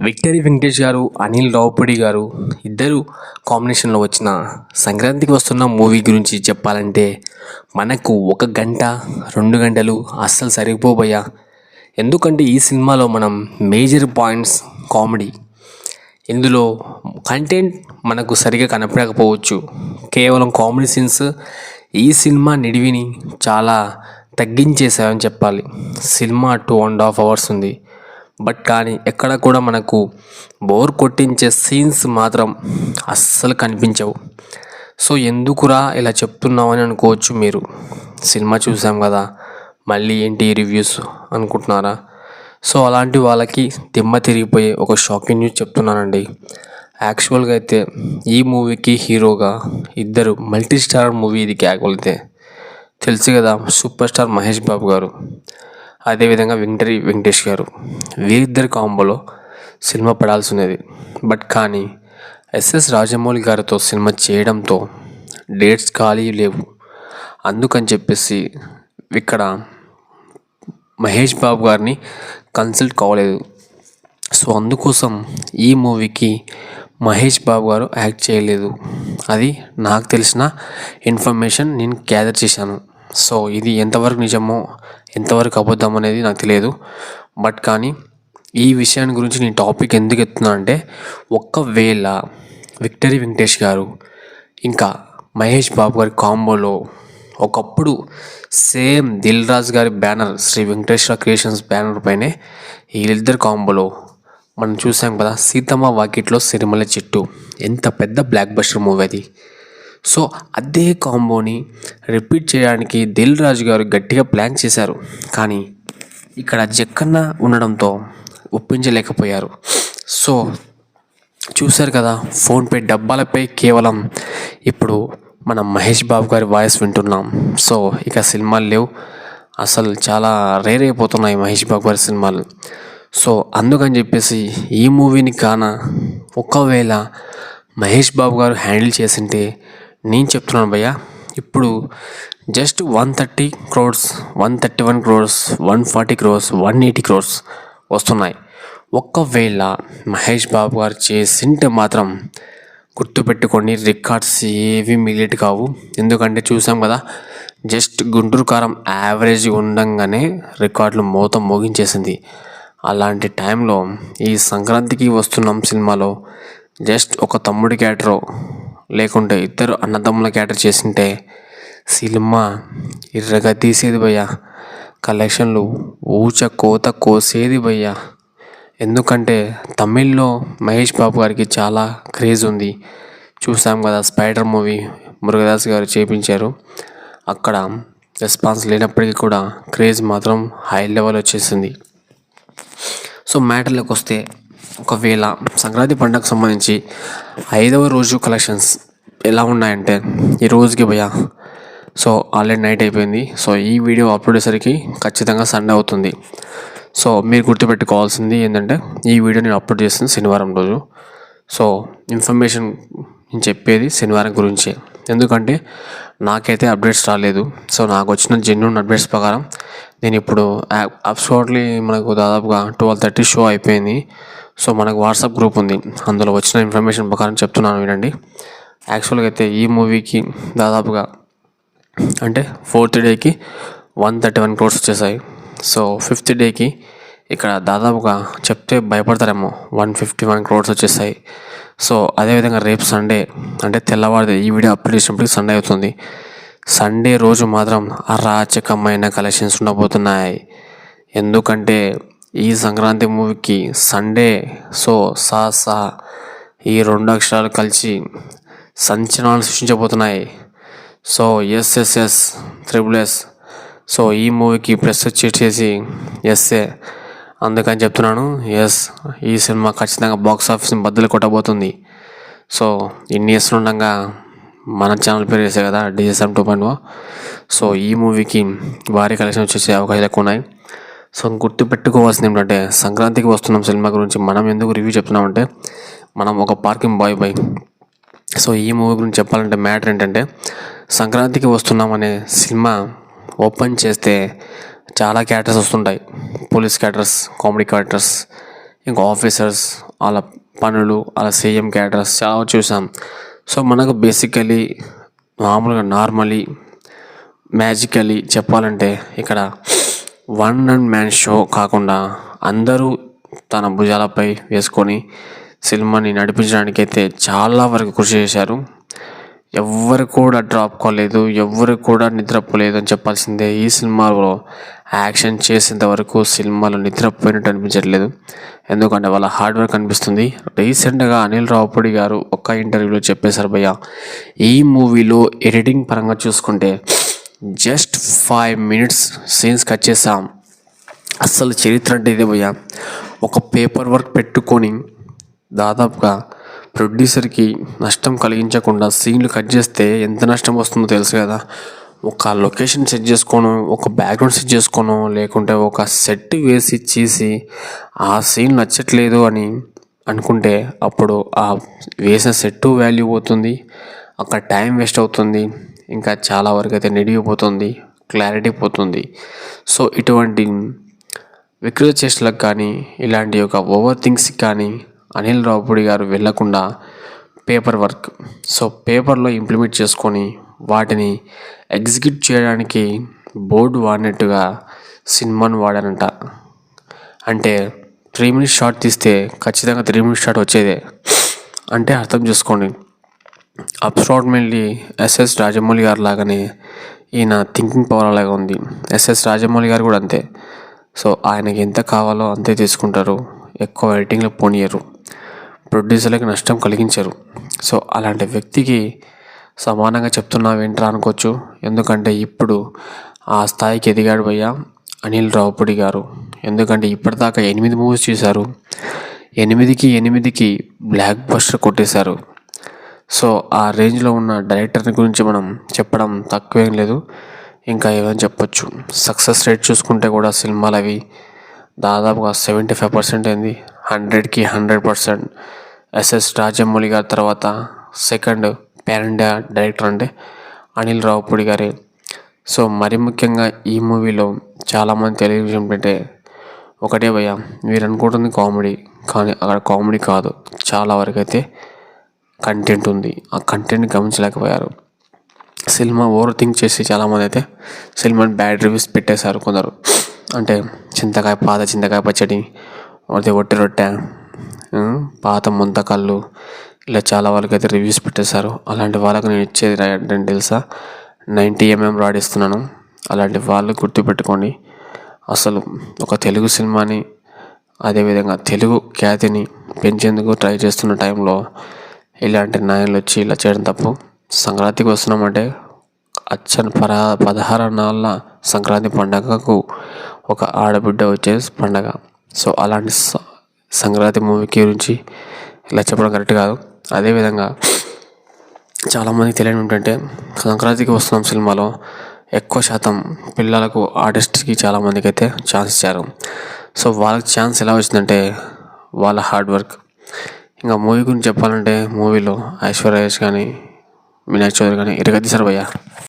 Victory Venkatesh గారు అనిల్ రావుపూడి గారు ఇద్దరు కాంబినేషన్లో వచ్చిన సంక్రాంతికి వస్తున్న మూవీ గురించి చెప్పాలంటే మనకు ఒక గంట రెండు గంటలు అస్సలు సరిపోబోయా. ఎందుకంటే ఈ సినిమాలో మనం మేజర్ పాయింట్స్ కామెడీ ఇందులో కంటెంట్ మనకు సరిగా కనపడకపోవచ్చు. కేవలం కామెడీ సీన్స్ ఈ సినిమా నిడివిని చాలా తగ్గించేసాయని చెప్పాలి. Cinema two and half hours ఉంది. బట్ కానీ ఎక్కడ కూడా మనకు బోర్ కొట్టించే సీన్స్ మాత్రం అస్సలు కనిపించవు. సో ఎందుకురా ఇలా చెప్తున్నామని అనుకోవచ్చు మీరు. సినిమా చూసాం కదా మళ్ళీ ఏంటి రివ్యూస్ అనుకుంటున్నారా? సో అలాంటి వాళ్ళకి దిమ్మ తిరిగిపోయే ఒక షాకింగ్ న్యూస్ చెప్తున్నానండి. యాక్చువల్గా అయితే ఈ మూవీకి హీరోగా ఇద్దరు మల్టీ స్టార్ మూవీ ఇది క్యాకువల్తే తెలుసు కదా సూపర్ స్టార్ మహేష్ బాబు గారు. అదేవిధంగా వెంకటరి వెంకటేష్ గారు. వీరిద్దరి కాంబోలో సినిమా పడాల్సి ఉన్నది బట్ కానీ ఎస్ఎస్ రాజమౌళి గారితో సినిమా చేయడంతో డేట్స్ ఖాళీ లేవు. అందుకని చెప్పేసి ఇక్కడ మహేష్ బాబు గారిని కన్సల్ట్ కావలేదు. సో అందుకోసం ఈ మూవీకి మహేష్ బాబు గారు యాక్ట్ చేయలేదు. అది నాకు తెలిసిన ఇన్ఫర్మేషన్ నేను గ్యాదర్ చేశాను. సో ఇది ఎంతవరకు నిజమో ఎంతవరకు అబద్ధం అనేది నాకు తెలియదు. బట్ కానీ ఈ విషయాన్ని గురించి నేను టాపిక్ ఎందుకు ఎత్తున్నా అంటే ఒక్కవేళ విక్టరీ వెంకటేష్ గారు ఇంకా మహేష్ బాబు గారి కాంబోలో ఒకప్పుడు సేమ్ దిల్ రాజు గారి banner Sri Venkateswara creations banner పైనే వీళ్ళిద్దరు కాంబోలో మనం చూసాం కదా సీతమ్మ వాకిట్లో సిరిమల చెట్టు. ఎంత పెద్ద బ్లాక్ బస్టర్ మూవీ అది. సో అదే కాంబోని రిపీట్ చేయడానికి దిల్ రాజు గారు గట్టిగా ప్లాన్ చేశారు. కానీ ఇక్కడ జక్కన్న ఉండడంతో ఒప్పించలేకపోయారు. సో చూశారు కదా ఫోన్పే డబ్బాలపై కేవలం ఇప్పుడు మనం మహేష్ బాబు గారి వాయిస్ వింటున్నాం. సో ఇక సినిమాలు లేవు. అసలు చాలా రేర్ అయిపోతున్నాయి మహేష్ బాబు గారి సినిమాలు. సో అందుకని చెప్పేసి ఈ మూవీని కాన ఒకవేళ మహేష్ బాబు గారు హ్యాండిల్ చేసింటే నేను చెప్తున్నాను భయ్య ఇప్పుడు just one thirty crores one thirty one crores one forty crores one eighty crores వస్తున్నాయి. ఒక్కవేళ మహేష్ బాబు గారు చేసింటే మాత్రం గుర్తుపెట్టుకోండి రికార్డ్స్ ఏవి మిగిలిట్ కావు. ఎందుకంటే చూసాం కదా జస్ట్ గుంటూరు కారం యావరేజ్ ఉండంగానే రికార్డులు మొత్తం మోగించేసింది. అలాంటి టైంలో ఈ సంక్రాంతికి వస్తున్నాం సినిమాలో జస్ట్ ఒక తమ్ముడి క్యాటరో లేకుంటే ఇద్దరు అన్నదమ్ముల క్యాటర్ చేసింటే సినిమా ఇర్రగా తీసేది భయ్యా. కలెక్షన్లు ఊచ కోత కోసేది భయ్యా. ఎందుకంటే తమిళ్ళో మహేష్ బాబు గారికి చాలా క్రేజ్ ఉంది. చూసాం కదా స్పైడర్ మూవీ మురుగదాస్ గారు చేపించారు. అక్కడ రెస్పాన్స్ లేనప్పటికీ కూడా క్రేజ్ మాత్రం హై లెవెల్ వచ్చేసింది. సో మ్యాటర్లోకి వస్తే ఒకవేళ సంక్రాంతి పండుగకు సంబంధించి ఐదవ రోజు కలెక్షన్స్ ఎలా ఉన్నాయంటే ఈ రోజుకి భయ్యా సో ఆల్రెడీ నైట్ అయిపోయింది. సో ఈ వీడియో అప్లోడ్ అయ్యేసరికి ఖచ్చితంగా సండే అవుతుంది. సో మీరు గుర్తుపెట్టుకోవాల్సింది ఏంటంటే ఈ వీడియో నేను అప్లోడ్ చేస్తుంది శనివారం రోజు. సో ఇన్ఫర్మేషన్ నేను చెప్పేది శనివారం గురించి. ఎందుకంటే నాకైతే అప్డేట్స్ రాలేదు. సో నాకు వచ్చిన జెన్యున్ అప్డేట్స్ ప్రకారం నేను ఇప్పుడు అబ్సోర్ట్లీ మనకు దాదాపుగా ట్వెల్వ్ థర్టీ షో అయిపోయింది. సో మనకు వాట్సాప్ గ్రూప్ ఉంది. అందులో వచ్చిన ఇన్ఫర్మేషన్ ప్రకారం చెప్తున్నాను వినండి. యాక్చువల్గా అయితే ఈ మూవీకి దాదాపుగా అంటే ఫోర్త్ డేకి వన్ థర్టీ వన్ క్రోర్స్ వచ్చేసాయి. సో ఫిఫ్త్ డేకి ఇక్కడ దాదాపుగా చెప్తే భయపడతారేమో వన్ ఫిఫ్టీ వన్ క్రోర్స్ వచ్చేసాయి. సో అదేవిధంగా రేపు సండే అంటే తెల్లవారిది ఈ వీడియో అప్లోడ్ చేసినప్పటికి సండే అవుతుంది. సండే రోజు మాత్రం అరాచకమైన కలెక్షన్స్ ఉండబోతున్నాయి. ఎందుకంటే ఈ సంక్రాంతి మూవీకి సండే సో సా సా ఈ రెండు అక్షరాలు కలిసి సంచలనాలు సృష్టించబోతున్నాయి. So SSS triple S. So ఈ మూవీకి ప్రెస్ వచ్చేసి ఎస్ఏ అందుకని చెప్తున్నాను ఎస్ ఈ సినిమా ఖచ్చితంగా బాక్స్ ఆఫీస్ని బద్దలు కొట్టబోతుంది. సో ఇన్ని ఇయర్స్ ఉండగా మన ఛానల్ పేరు వేసే కదా డిజిఎస్ఎం టూ పాయింట్ సో ఈ మూవీకి భారీ కలెక్షన్ వచ్చేసే అవకాశాలు ఎక్కువ ఉన్నాయి. సో గుర్తుపెట్టుకోవాల్సింది ఏంటంటే సంక్రాంతికి వస్తున్నాం సినిమా గురించి మనం ఎందుకు రివ్యూ చెప్తున్నామంటే మనం ఒక పార్కింగ్ బాయ్ బాయ్ సో ఈ మూవీ గురించి చెప్పాలంటే మ్యాటర్ ఏంటంటే సంక్రాంతికి వస్తున్నాం అనే సినిమా ఓపెన్ చేస్తే చాలా క్యారెక్టర్స్ వస్తుంటాయి. పోలీస్ క్యారెక్టర్స్ కామెడీ క్యారెక్టర్స్ ఇంకా ఆఫీసర్స్ వాళ్ళ పనులు వాళ్ళ సీఎం క్యారెక్టర్స్ చాలా చూసాం. సో మనకు బేసికలీ మామూలుగా నార్మలీ మ్యాజికలీ చెప్పాలంటే ఇక్కడ వన్ అండ్ మ్యాన్ షో కాకుండా అందరూ తన భుజాలపై వేసుకొని సినిమాని నడిపించడానికి అయితే చాలా వరకు కృషి చేశారు. ఎవ్వరు కూడా డ్రాప్ కాలేదు ఎవ్వరు కూడా నిద్రపోలేదు అని చెప్పాల్సిందే. ఈ సినిమాలో యాక్షన్ చేసేంత వరకు సినిమాలో నిద్రపోయినట్టు అనిపించట్లేదు. ఎందుకంటే వాళ్ళ హార్డ్ వర్క్ అనిపిస్తుంది. రీసెంట్గా అనిల్ రావుపూడి గారు ఒక్క ఇంటర్వ్యూలో చెప్పేశారు భయ్య ఈ మూవీలో ఎడిటింగ్ పరంగా చూసుకుంటే just five minutes scenes cut చేసాం అస్సలు చరిత్ర అంటే ఇదే భయ్యా. ఒక పేపర్ వర్క్ పెట్టుకొని దాదాపుగా ప్రొడ్యూసర్కి నష్టం కలిగించకుండా సీన్లు కట్ చేస్తే ఎంత నష్టం వస్తుందో తెలుసు కదా. ఒక లొకేషన్ సెట్ చేసుకోను ఒక బ్యాక్గ్రౌండ్ సెట్ చేసుకోను లేకుంటే ఒక సెట్ వేసి చేసి ఆ సీన్ నచ్చట్లేదు అని అనుకుంటే అప్పుడు ఆ వేసిన సెట్ వాల్యూ పోతుంది అక్కడ టైం వేస్ట్ అవుతుంది ఇంకా చాలా వరకు అయితే నిడిగిపోతుంది క్లారిటీ పోతుంది. సో ఇటువంటి వికృత చేష్టలకు కానీ ఇలాంటి యొక్క ఓవర్ థింగ్స్కి కానీ అనిల్ రావుపూడి గారు వెళ్ళకుండా పేపర్ వర్క్ సో పేపర్లో ఇంప్లిమెంట్ చేసుకొని వాటిని ఎగ్జిక్యూట్ చేయడానికి బోర్డు వాడినట్టుగా సినిమాను వాడారంట. అంటే త్రీ మినిట్స్ షార్ట్ తీస్తే ఖచ్చితంగా త్రీ మినిట్స్ షార్ట్ వచ్చేదే. అంటే అర్థం చేసుకోండి. అప్రాక్సిమేట్లీ ఎస్ఎస్ రాజమౌళి గారు లాగానే ఈయన థింకింగ్ పవర్ అలాగే ఉంది. ఎస్ఎస్ రాజమౌళి గారు కూడా అంతే. సో ఆయనకి ఎంత కావాలో అంతే తీసుకుంటారు. ఎక్కువ ఎడిటింగ్లో పోనీయరు. ప్రొడ్యూసర్లకు నష్టం కలిగించరు. సో అలాంటి వ్యక్తికి సమానంగా చెప్తున్నావేంట్రా అనుకోవచ్చు. ఎందుకంటే ఇప్పుడు ఆ స్థాయికి ఎదిగాడు భయ్యా అనిల్ రావుపూడి గారు. ఎందుకంటే ఇప్పటిదాకా ఎనిమిది మూవీస్ చూశారు. ఎనిమిదికి ఎనిమిదికి బ్లాక్ బస్టర్ కొట్టేశారు. సో ఆ రేంజ్లో ఉన్న డైరెక్టర్ని గురించి మనం చెప్పడం తక్కువేం లేదు. ఇంకా ఏమైనా చెప్పొచ్చు. సక్సెస్ రేట్ చూసుకుంటే కూడా సినిమాలు అవి దాదాపుగా సెవెంటీ ఫైవ్ పర్సెంట్ అయింది. హండ్రెడ్కి హండ్రెడ్ పర్సెంట్. ఎస్ఎస్ రాజమౌళి గారి తర్వాత సెకండ్ పాన్ ఇండియా డైరెక్టర్ అంటే అనిల్ రావుపూడి గారే. సో మరి ముఖ్యంగా ఈ మూవీలో చాలామంది తెలియని విషయం ఒకటే భయ్యా మీరు అనుకుంటుంది కామెడీ. కానీ అక్కడ కామెడీ కాదు. చాలా వరకు అయితే కంటెంట్ ఉంది. ఆ కంటెంట్ గమనించలేకపోయారు. సినిమా ఓవర్ థింక్ చేసి చాలామంది అయితే సినిమాని బ్యాడ్ రివ్యూస్ పెట్టేశారు కొందరు. అంటే చింతకాయ పాత చింతకాయ పచ్చడి అదే ఒట్టి రొట్టె పాత ముంతకళ్ళు ఇలా చాలా వాళ్ళకి అయితే రివ్యూస్ పెట్టేశారు. అలాంటి వాళ్ళకి నేను ఇచ్చేది ఏంటంటే తెలుసా? నైంటీ ఎంఎం రాడ్ ఇస్తున్నాను. అలాంటి వాళ్ళు గుర్తుపెట్టుకోండి. అసలు ఒక తెలుగు సినిమాని అదేవిధంగా తెలుగు ఖ్యాతిని పెంచేందుకు ట్రై చేస్తున్న టైంలో ఇలాంటి నాయకులు వచ్చి ఇలా చేయడం తప్పు. సంక్రాంతికి వస్తున్నామంటే అచ్చని పర పదహారు నాళ్ళ సంక్రాంతి పండగకు ఒక ఆడబిడ్డ వచ్చే పండగ. సో అలాంటి సంక్రాంతి మూవీకి గురించి ఇలా చెప్పడం కరెక్ట్ కాదు. అదేవిధంగా చాలామంది తెలియని ఏంటంటే సంక్రాంతికి వస్తున్నాం సినిమాలో ఎక్కువ శాతం పిల్లలకు ఆర్టిస్ట్కి చాలామందికి అయితే ఛాన్స్ ఇచ్చారు. సో వాళ్ళకి ఛాన్స్ ఎలా వచ్చిందంటే వాళ్ళ హార్డ్ వర్క్. ఇంకా మూవీ గురించి చెప్పాలంటే మూవీలో ఐశ్వర్య రాజేష్ కానీ వినాయక్ చౌదరి కానీ ఇరగతి భయ్య